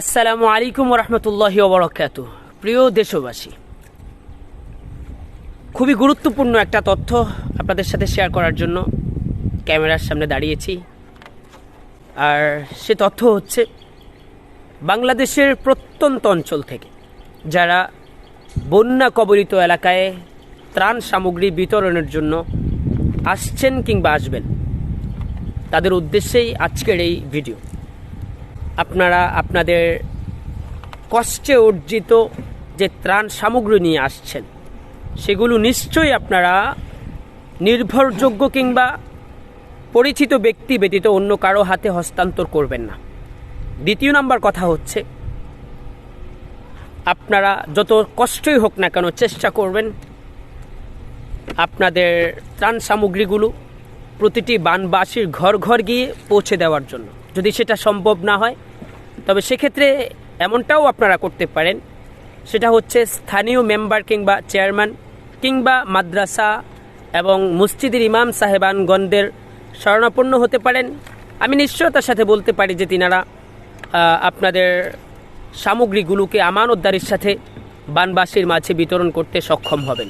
আসসালামু আলাইকুম রহমতুল্লাহি ওবরাকাত প্রিয় দেশবাসী, খুবই গুরুত্বপূর্ণ একটা তথ্য আপনাদের সাথে শেয়ার করার জন্য ক্যামেরার সামনে দাঁড়িয়েছি। আর সে তথ্য হচ্ছে, বাংলাদেশের প্রত্যন্ত অঞ্চল থেকে যারা বন্যা কবলিত এলাকায় ত্রাণ সামগ্রী বিতরণের জন্য আসছেন কিংবা আসবেন, তাদের উদ্দেশ্যেই আজকের এই ভিডিও। আপনারা আপনাদের কষ্টে অর্জিত যে ত্রাণ সামগ্রী নিয়ে আসছেন, সেগুলো নিশ্চয়ই আপনারা নির্ভরযোগ্য কিংবা পরিচিত ব্যক্তি ব্যতীত অন্য কারও হাতে হস্তান্তর করবেন না। দ্বিতীয় নাম্বার কথা হচ্ছে, আপনারা যত কষ্টই হোক না কেন চেষ্টা করবেন আপনাদের ত্রাণ সামগ্রীগুলো প্রতিটি বানবাসীর ঘর ঘর গিয়ে পৌঁছে দেওয়ার জন্য। যদি সেটা সম্ভব না হয়, তবে সেক্ষেত্রে এমনটাও আপনারা করতে পারেন। সেটা হচ্ছে স্থানীয় মেম্বার কিংবা চেয়ারম্যান কিংবা মাদ্রাসা এবং মসজিদের ইমাম সাহেবানগণদের শরণাপন্ন হতে পারেন। আমি নিশ্চয়তার সাথে বলতে পারি যে তিনারা আপনাদের সামগ্রীগুলোকে আমানতদারির সাথে বানবাসীর মাঝে বিতরণ করতে সক্ষম হবেন।